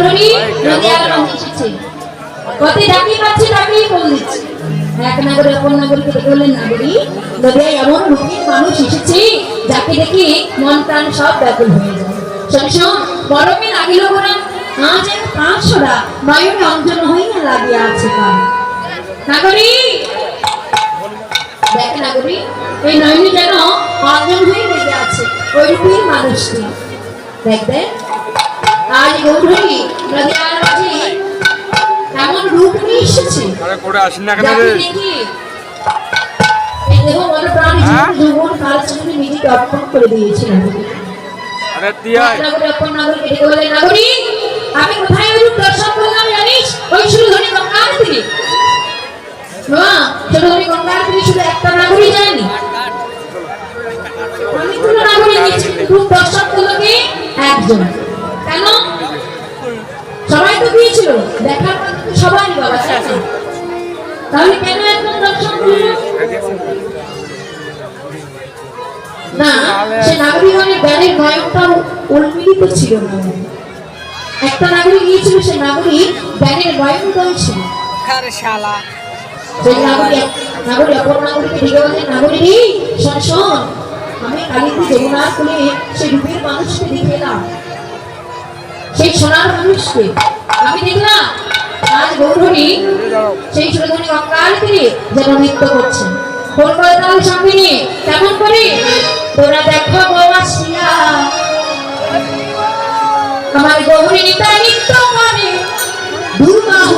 গৌরী নদিয়ার মানুষ এসেছে। ডাকি পাচ্ছে বল দিচ্ছে। এক নাগরে অপর নাগরিকে বললেন, নাগরী, নদিয়ায় এমন রূপীর মানুষ এসেছে, যাকে দেখে মন প্রাণ সব ব্যাকুল হয়ে যায়। শোন গরমে লাগিল গোরা আজ এক প্রাণ সরা বায়ুতে অঞ্জন হইয়া লাগিয়া আছে নাগরী, দেখ নাগরী, এই নয়নি যেন অঞ্জন হয়ে লেগে আছে, ওই রূপীর মানুষটি। দেখ দেখ। আজ গৌরী নদিয়ার মাঝে এমন রূপ নিয়ে এসেছে? আরে করে আসেন না কেন রে? দেখি দেহ মন প্রাণ হ্যাঁ? জীবন কাল সঙ্গে নিজেকে অর্পণ করে আমি কোথায় ওই দর্শন করলাম জানিস? ওই সুরধনী গঙ্গার তীরে। মা সুরধনী গঙ্গার তীরে শুধু একটা নাগরী যায়নি? নাগরী রূপ দর্শন করল একজন। কথা বাবা তাহলে কেন একজন দর্শন না? সে নাগরিকগণের জ্ঞানের নয়নটা উন্মিলিত ছিল না একটা নাগরিক গিয়েছিল সে নাগরিক জ্ঞানের নয়নদয় ছিল। শালা? সেই নাগরিক নাগরিক অপর নাগরিককে ডেকে বলে নাগরিক শোন শোন আমি কালিন্দী যমুনার কোলে সেই রূপের মানুষকে দেখে এলাম সেই সোনার মানুষকে আমি দেখলাম। আজ গৌরী সেই সুরধনী কঙ্কাল ফিরে যেন নৃত্য করছে ফোন করে তাহলে সঙ্গে নিয়ে? কেমন করে? তোরা দেখো গোয়াসিয়া আমার গৌরী নিতা নৃত্য করে। দুর্বাহু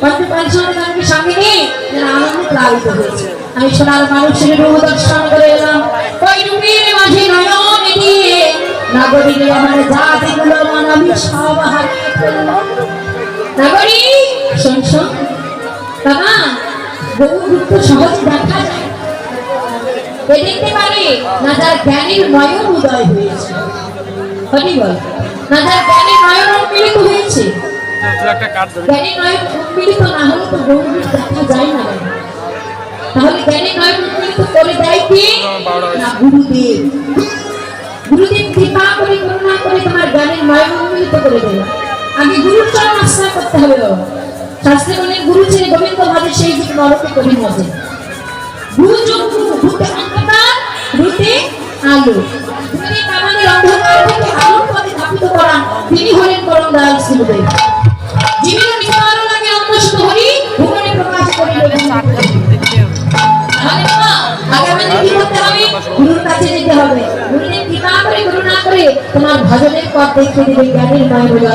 চৌধুরী পঞ্চপাঞ্চমকে সঙ্গে নিয়ে যেন আনন্দ প্লাবিত হয়েছে। আমি সোনার মানুষের রূপ দর্শন করে এলাম। ওই রূপের মাঝে নয়ন দিয়ে নাগরিক আমার জাতিগুলো মানবী সব হারিয়ে ফেলল নাগরিক শোন শোন। বাবা, বহু রূপ তো দেখা যায়। দেখতে পারে না যার জ্ঞানের নয়ন উদয় হয়েছে। হরি না যার জ্ঞানের নয়ন উন্মিলিত হয়েছে। একটা কাঠ ধরে জ্ঞানের নয়ন উন্মিলিত না হলে তো গৌরীর দেখা যায় না। তাহলে উন্মিলিত করে দেয় কে? না গুরুদেব। গুরুদেব কৃপা করে করুণা করে তোমার জ্ঞানের নয়ন উন্মিলিত করে দেবে আগে গুরুর চরণ আশ্রয় করতে হবে বাবা। শাস্ত্রে বলে গুরু ছেড়ে গোবিন্দ ভাবে সেই দিকে নরকে করি মজে গুরু যোগ গুরু ভূতে অন্ধকার ভূতে আলো। গুরুদেব আমাদের অন্ধকার থেকে আলোর পথে ধাপিত করান তিনি হলেন পরম দয়াল শ্রীদেব জীবন নিবার লাগে অন্য হরি ভুবনে প্রকাশ করিলে তাহলে বাবা, আগে আমাদের কি করতে হবে? গুরুর কাছে যেতে হবে। গুরুদেব কৃপা করে করুণা করে তোমার ভজনের পথ দেখিয়ে দেবে জ্ঞানের নয় বলে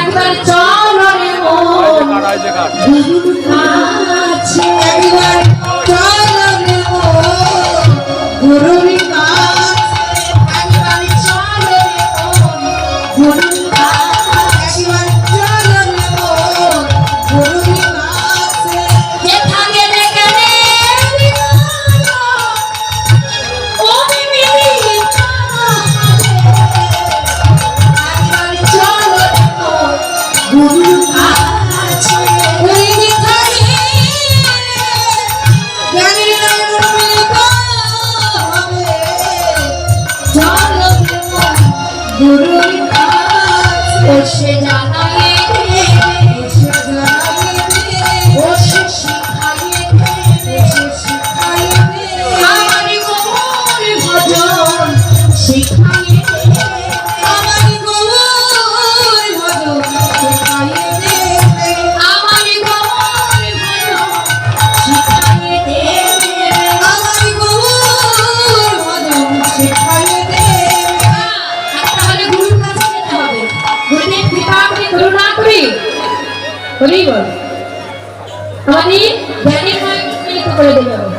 একবার চলো রে কাঠ যে কাঠ গুরুর কাছে একবার চলো রে গুরুর কাছে সে জানাই হরি বল। আমাদের জ্ঞানের নয় উন্মিলিত করে দেবে বাবা।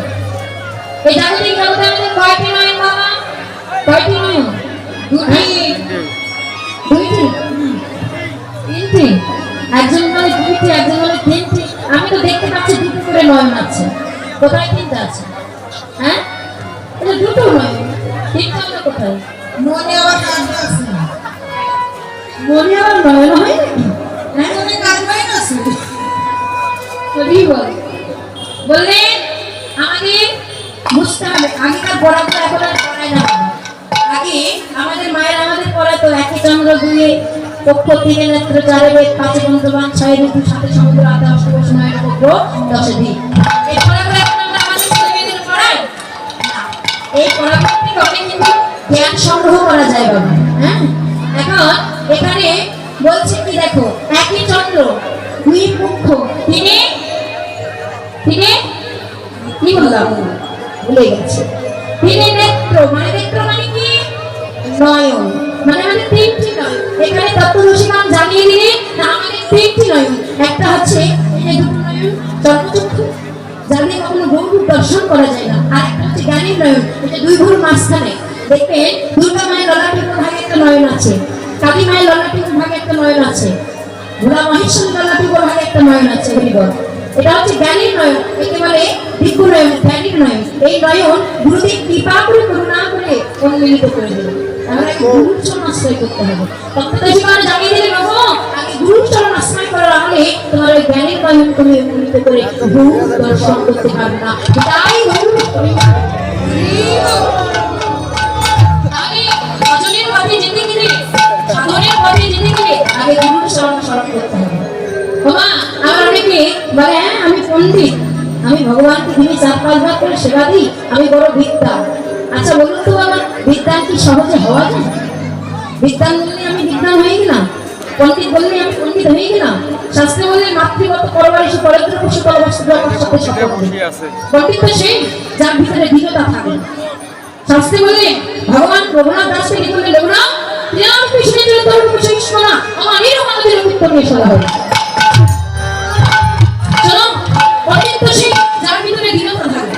এই জাগতিক জগতে আমাদের কয়টি নয় বাবা? কয়টি নয়? দুটি। দুইটি? তিনটি? একজন বলে দুইটি একজন বলে তিনটি। আমি তো দেখতে পাচ্ছি দুটো করে নয়ন আছে কোথায় তিনটা আছে? হ্যাঁ? এটা দুটো নয়। তিনটা হলো কোথায়? মনে আবার মনে আবার নয়ন হয় নাকি হ্যাঁ হরি বল বললেন আমাদের বুঝতে হবে আগেকার পড়াগুলো এখন আর পড়ায় না। আগে আমাদের মায়ের আমাদের পড়াতো একই চন্দ্র দুয়ে পক্ষ তিনে নেত্র চারে বেদ, পাঁচে পঞ্চবান ছয় ঋতু, সাথে সমুদ্র, আধা অষ্টবশ, নয় নবগ্রহ দশে দিক এই পড়াগুলো এখন আমরা আমাদের ছেলে মেয়েদের পড়াই। এই পড়াগুলো থেকে অনেক কিন্তু জ্ঞান সংগ্রহ করা যায় বাবা। হ্যাঁ? এখন এখানে বলছে কি, দেখো, একই চন্দ্র, দুই পক্ষ ভুলে গেছে। নেত্র মানে নেত্র মানে কি? নয়ন। মানে আমাদের তিনটি নয়। এখানে তত্ত্বদর্শিকাম জানিয়ে দিলে আমাদের তিনটি নয়ন একটা হচ্ছে এই দুটো নয়ন একটা নয়ন। দুই ঘুর মাঝখানে। দেখবেন, দুর্গা মায়ের ললাটের ভাগে একটা নয়ন আছে। কালী মায়ের ললাটের ভাগে একটা নয়ন আছে। ভোলা মহেশ্বর ললাটের ভাগে একটা নয়ন আছে এটা হচ্ছে জ্ঞানীর নয়ন একে বলে দিব্য নয়ন জ্ঞানীর নয়ন। এই নয়ন গুরুদেব কৃপা করে, করুণা করে উন্মিলিত করে দেবে আশ্রয় করতে হবে। তত্ত্বদর্শিকার জানিয়ে দিলে বাবু আগে গুরুর চরণ আশ্রয় জ্ঞানের নয়ন করে গুরু দর্শন করতে পারবে না। তাই গুরু চরণ করতে আমার অনেকে বলে হ্যাঁ আমি পণ্ডিত আমি ভগবানকে দিনে চার পাঁচ ভাগ করে সেবা দিই, আমি বড় বিদ্যা। আচ্ছা বলুন তো বাবা বিদ্যান কি সহজে হওয়া যায়? বিদ্যান বললে আমি বিদ্যান হয়ে গেলাম। পণ্ডিত বললে আমি পণ্ডিত হয়ে গেলাম। শাস্ত্রে বললে মাতৃগত পরবার এসে পরদ্র পশু পরবস্তু সাথে পণ্ডিত তো সেই, যার ভিতরে দৃঢ়তা থাকে। শাস্ত্রে বললে ভগবান রঘুনাথ দাসকে লিখলে রঘুনাথ শ্রীরামকৃষ্ণের তরুণ পুষে না আমার আমাদের উত্তর নিয়ে সদা হবে পরের যার ভিতরে দীনতা থাকবে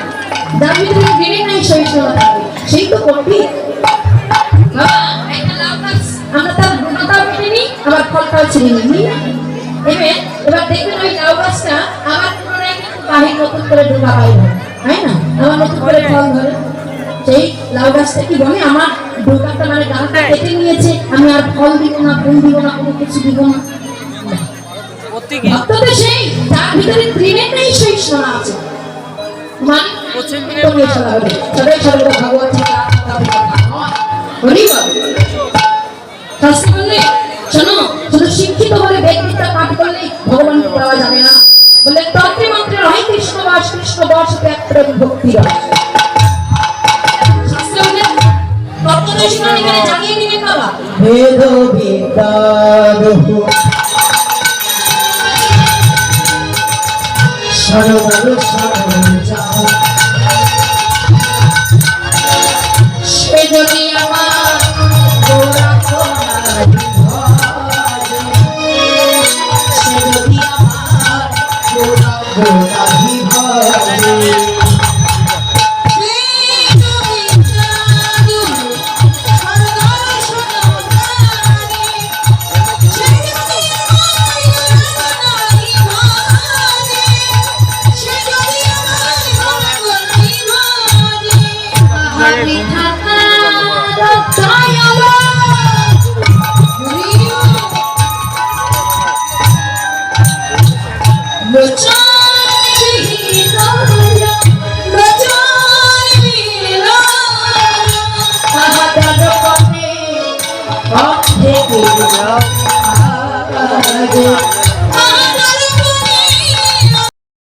যার ভিতরে ঘৃণে নাই সহিষ্ণুতা সেই তো করবি বাবা, একটা লাউ গাছ, আমরা তার গুণতাও কেটে আবার ফলটাও ছিঁড়ে এবার এবার দেখবেন ওই লাউ গাছটা আবার পুনরায় কিন্তু বাহির নতুন করে ডোকা পাই তাই না? আবার নতুন করে ফল ধরে। সেই লাউ গাছটা কি বলে? আমার ডোকাটা মানে ডালটা কেটে নিয়েছে আমি আর ফল দিব না ফুল দিব না কোনো কিছু দিব না। ভিতরে ত্রিনের নেই সেই সোনা আছে। মানে তোমরা সোনা হবে সবাই সবাই ভগবত গীতা, নয়। হরি শাস্ত্র বললে, শোনো শুধু শিক্ষিত হলে ব্যক্তিত্ব পাঠ করলে ভগবানকে পাওয়া যাবে না। বলে তন্ত্রে মন্ত্রে হয় কৃষ্ণ বাস কৃষ্ণ বস ত্যাগ প্রেম ভক্তি রস শাস্ত্র বলে তত্ত্বদর্শী মানে জানিয়ে দিলেন বাবা। ভেদ বিদ্যারহু সর্বল সর্বজা সে যদি আমার গোরা সে যদি আমার গোরা গোরা বিভাগে